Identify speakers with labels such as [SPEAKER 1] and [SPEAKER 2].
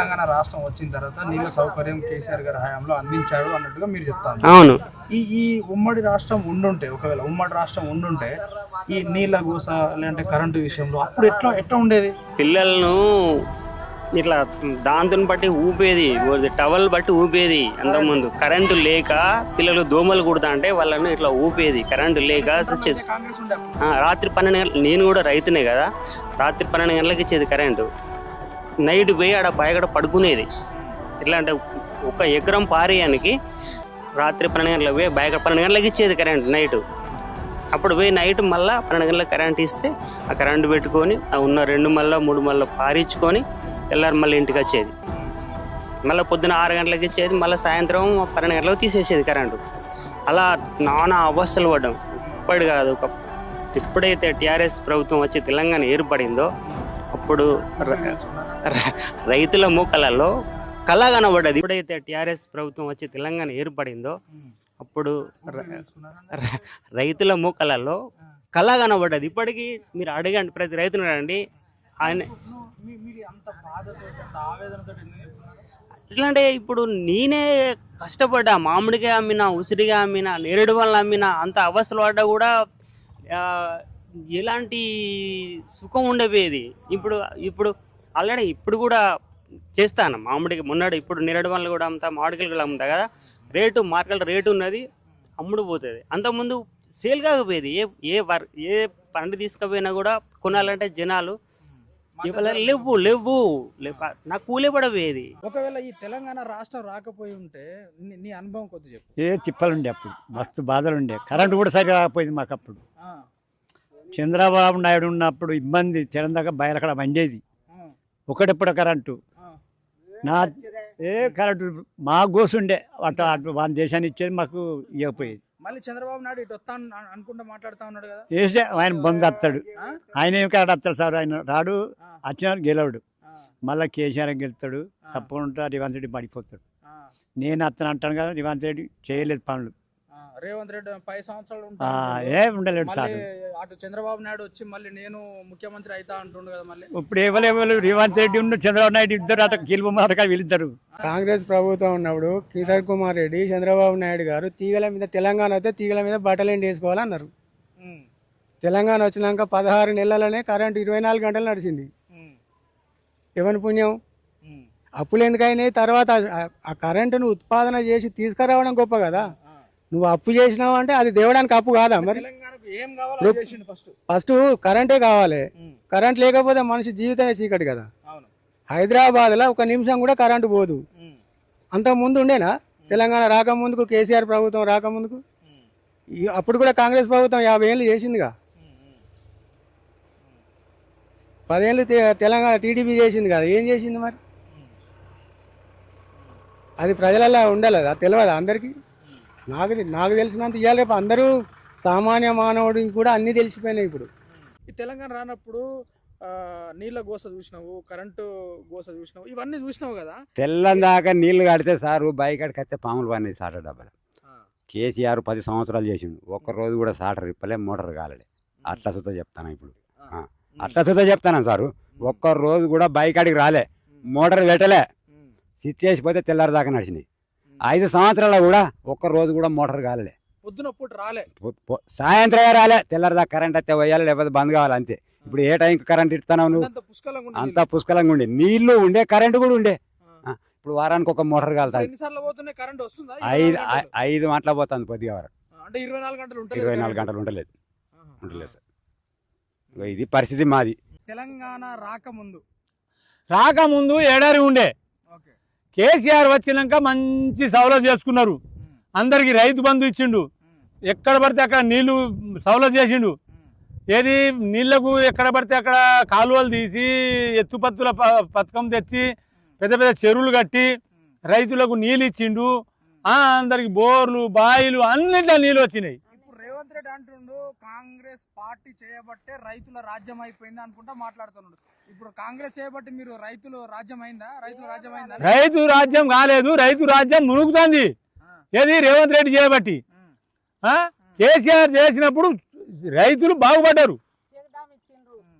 [SPEAKER 1] తెలంగాణ రాష్ట్రం వచ్చిన తర్వాత నీళ్ళ సౌకర్యం కేసీఆర్ గారి హయాంలో అందించాడు అన్నట్టుగా మీరు చెప్తాను
[SPEAKER 2] అవును.
[SPEAKER 1] ఈ ఈ ఉమ్మడి రాష్ట్రం ఉండుంటే ఒకవేళ ఉమ్మడి రాష్ట్రం ఉండుంటే ఈ నీళ్ళ గోస లేదంటే కరెంటు విషయంలో అప్పుడు ఎట్లా ఎట్లా ఉండేది?
[SPEAKER 2] పిల్లలను ఇట్లా దాంతో బట్టి ఊపేది టవల్ బట్టి ఊపేది అంతకుముందు. కరెంటు లేక పిల్లలు దోమలు కుడతా అంటే వాళ్ళను ఇట్లా ఊపేది. కరెంటు లేక రాత్రి పన్నెండు గంటలు నేను కూడా రైతునే కదా. రాత్రి పన్నెండు గంటలకు ఇచ్చేది కరెంటు. నైట్ పోయి ఆడ బాయగడ పడుకునేది. ఎట్లా అంటే ఒక ఎకరం పారేయానికి రాత్రి పన్నెండు గంటలకు పోయి బాయగడ పన్నెండు గంటలకు ఇచ్చేది కరెంట్ నైట్. అప్పుడు పోయి నైట్ మళ్ళీ పన్నెండు గంటలకు కరెంట్ ఇస్తే ఆ కరెంటు పెట్టుకొని ఆ ఉన్న రెండు మళ్ళీ మూడు మళ్ళీ పారించుకొని ఎల్లారు మళ్ళీ ఇంటికి వచ్చేది. మళ్ళీ పొద్దున ఆరు గంటలకు ఇచ్చేది మళ్ళీ సాయంత్రం పన్నెండు గంటలకు తీసేసేది కరెంటు. అలా నానా అవస్థలు పడ్డాం. ఇప్పటి కాదు ఒక ఎప్పుడైతే టీఆర్ఎస్ ప్రభుత్వం వచ్చి తెలంగాణ ఏర్పడిందో అప్పుడు రైతుల మూకలలో కళ కనబడ్డది ఎప్పుడైతే టీఆర్ఎస్ ప్రభుత్వం వచ్చి తెలంగాణ ఏర్పడిందో అప్పుడు రైతుల మూకలలో కళ కనబడ్డది ఇప్పటికీ మీరు అడగండి ప్రతి రైతును అడగండి. ఆయన
[SPEAKER 1] మీ- అంత
[SPEAKER 2] అంటే ఇప్పుడు నేనే కష్టపడ్డా మామిడిగా అమ్మినా ఉసిరిగా అమ్మినా నేరేడు వల్ల అమ్మినా అంత అవస్థలు పడ్డా కూడా ఎలాంటి సుఖం ఉండేది ఇప్పుడు ఇప్పుడు ఆల్రెడీ ఇప్పుడు కూడా చేస్తాను. మామిడికి మొన్నటి ఇప్పుడు నేరేడు వల్ల కూడా అమ్ముతా మామిడికాయలు కూడా అమ్ముతా కదా. రేటు మార్కెట్ రేటు ఉన్నది అమ్ముడు పోతుంది. అంతకుముందు సేల్ కాకపోయేది ఏ ఏ వర్ ఏ పంట తీసుకుపోయినా కూడా కొనాలంటే జనాలు ఇవాళ లేవు లేవు. నాకు కూలే పడపోయేది
[SPEAKER 1] ఒకవేళ ఈ తెలంగాణ రాష్ట్రం రాకపోయి ఉంటే నీ- నీ అనుభవం కొద్ది చెప్పు.
[SPEAKER 3] ఏ తిప్పలుండే అప్పుడు. మస్తు బాధలుండే. కరెంటు కూడా సరిగా రాకపోయింది మాకు అప్పుడు
[SPEAKER 1] ఆ,
[SPEAKER 3] చంద్రబాబు నాయుడు ఉన్నప్పుడు ఇబ్బంది చిరందాక బయలకడ మండేది.
[SPEAKER 1] ఆ,
[SPEAKER 3] ఒకటెప్పుడు కరెంటు. నా ఏ కరెంటు మా గోసుండే. అటు అటు వాళ్ళ దేశాన్ని ఇచ్చేది మాకు ఇవ్వకపోయేది.
[SPEAKER 1] మళ్ళీ చంద్రబాబు నాయుడు ఇటు వస్తా అన్- అనుకుంటా మాట్లాడుతా ఉన్నాడు కదా.
[SPEAKER 3] వేస్తే ఆయన బంద్ వస్తాడు? ఆయన ఏం కాడ వస్తాడు సార్? ఆయన రాడు వచ్చిన గెలవడు. మళ్ళీ కేసీఆర్ గెలుస్తాడు.
[SPEAKER 1] ఆ.
[SPEAKER 3] తప్పకుండా రేవంత్ రెడ్డి పడిపోతాడు. నేను అతను అంటాను కదా రేవంత్ రెడ్డి చేయలేదు పనులు.
[SPEAKER 1] రేవంత్ రెడ్డి పది సంవత్సరాలు
[SPEAKER 3] ఏ ఉండలేడు సార్.
[SPEAKER 1] అటు చంద్రబాబు నాయుడు వచ్చి మళ్ళీ నేను ముఖ్యమంత్రి అవుతా అంటుండు కదా మళ్ళీ.
[SPEAKER 3] ఇప్పుడు ఎవరు రేవంత్ రెడ్డి ఉన్న చంద్రబాబు నాయుడు ఇద్దరు అట గెలుపు వీళ్ళిద్దరు.
[SPEAKER 4] కాంగ్రెస్ ప్రభుత్వం ఉన్నప్పుడు కిరణ్ కుమార్ రెడ్డి చంద్రబాబు నాయుడు గారు తీగల మీద తెలంగాణ వస్తే తీగల మీద బట్టలు ఎండి వేసుకోవాలన్నారు తెలంగాణ వచ్చినాక పదహారు నెలలనే కరెంటు ఇరవై నాలుగు గంటలు నడిచింది. ఎవరి పుణ్యం? అప్పులు ఎందుకైనాయి? తర్వాత ఆ- కరెంటును ఉత్పాదన చేసి తీసుకురావడం గొప్ప కదా. నువ్వు అప్పు చేసినావు అంటే అది దేవడానికి అప్పు కాదా మరి?
[SPEAKER 1] ఫస్ట్
[SPEAKER 4] కరెంటే కావాలి. కరెంట్ లేకపోతే మనిషి జీవితమే చీకటి కదా. హైదరాబాద్లో ఒక నిమిషం కూడా కరెంటు పోదు. అంత ముందు ఉండేనా? తెలంగాణ రాకముందుకు కేసీఆర్ ప్రభుత్వం రాకముందుకు? అప్పుడు కూడా కాంగ్రెస్ ప్రభుత్వం యాభై ఏళ్ళు చేసిందిగా. పదేళ్ళు తెలంగాణ టీడీపీ చేసింది కదా. ఏం చేసింది మరి? అది ప్రజలలో ఉండలేదా? తెలియదా అందరికీ? నాకు నాకు తెలిసినంత ఇవాళ రేపు అందరూ సామాన్య మానవుడికి కూడా అన్నీ తెలిసిపోయినాయి ఇప్పుడు.
[SPEAKER 1] ఈ తెలంగాణ రానప్పుడు నీళ్ళ గోస చూసినావు కరెంటు గోస చూసినావు ఇవన్నీ చూసినావు కదా?
[SPEAKER 5] తెల్లం దాకా నీళ్ళు కడితే సారు బయకాడికి వస్తే పాములు పడినాయి సాటర్ డబ్బాలు కేసీఆర్ పది సంవత్సరాలు చేసిండు. ఒక్క రోజు కూడా సాటర్ ఇప్పలే మోటార్ కాలడే. అట్లా సుతా చెప్తాను ఇప్పుడు. అట్లా సుతా చెప్తాను సారు? ఒక్క రోజు కూడా బయకాడికి రాలే మోటార్ పెట్టలే. స్విచ్ చేసిపోతే తెల్లారి దాకా నడిచింది ఐదు సంవత్సరాలు కూడా ఒక్క రోజు కూడా మోటార్ కాలలే.
[SPEAKER 1] పొద్దున పూట రాలే.
[SPEAKER 5] సాయంత్రం రాలే తెల్లారి దాకా కరెంట్ అయితే పోయాలి లేకపోతే బంద్ కావాలి అంతే. ఇప్పుడు ఏ టైంకి కరెంట్ ఇస్తున్నావు నువ్వు?
[SPEAKER 1] అంత పుష్కలంగా ఉండే
[SPEAKER 5] నీళ్ళు ఉండే. కరెంటు కూడా ఉండే. ఇప్పుడు వారానికి ఒక మోటార్
[SPEAKER 1] వస్తుందా?
[SPEAKER 5] ఐదు
[SPEAKER 1] 24
[SPEAKER 5] ఐ-
[SPEAKER 1] గంటలు?
[SPEAKER 5] ఐదు గంటల పోతుంది వరకు.
[SPEAKER 1] ఆ, అంటే ఇరవై నాలుగు గంటలు
[SPEAKER 5] ఉండలేదు. ఉండలేదు సార్. ఇది పరిస్థితి మాది.
[SPEAKER 1] తెలంగాణ రాకముందు.
[SPEAKER 6] రాకముందు ఎడారి ఉండే. కేసీఆర్ వచ్చినాక మంచి సవలతు చేసుకున్నారు. అందరికి రైతు బంధు ఇచ్చిండు. ఎక్కడ పడితే అక్కడ నీళ్ళు సవలతు చేసిండు. ఏది నీళ్ళకు ఎక్కడ పడితే అక్కడ కాలువలు తీసి ఎత్తుపత్తుల పథకం తెచ్చి పెద్ద పెద్ద చెరువులు కట్టి రైతులకు నీళ్ళు ఇచ్చిండు. అందరికి బోర్లు బాయిలు అన్నిట్లో నీళ్ళు వచ్చినాయి.
[SPEAKER 1] రేవంత్ రెడ్డి అంటుండు కాంగ్రెస్ పార్టీ చేయబట్టే రైతుల రాజ్యం అయిపోయింది అనుకుంటా మాట్లాడుతున్నాడు. ఇప్పుడు కాంగ్రెస్ చేయబట్టి మీరు రైతులు రాజ్యం అయిందా? రైతుల రాజ్యం అయిందా?
[SPEAKER 6] రైతు రాజ్యం కాలేదు రైతు రాజ్యం మునుగుతుంది. ఏది రేవంత్ రెడ్డి చేయబట్టి? కేసీఆర్ చేసినప్పుడు రైతులు బాగుపడ్డారు.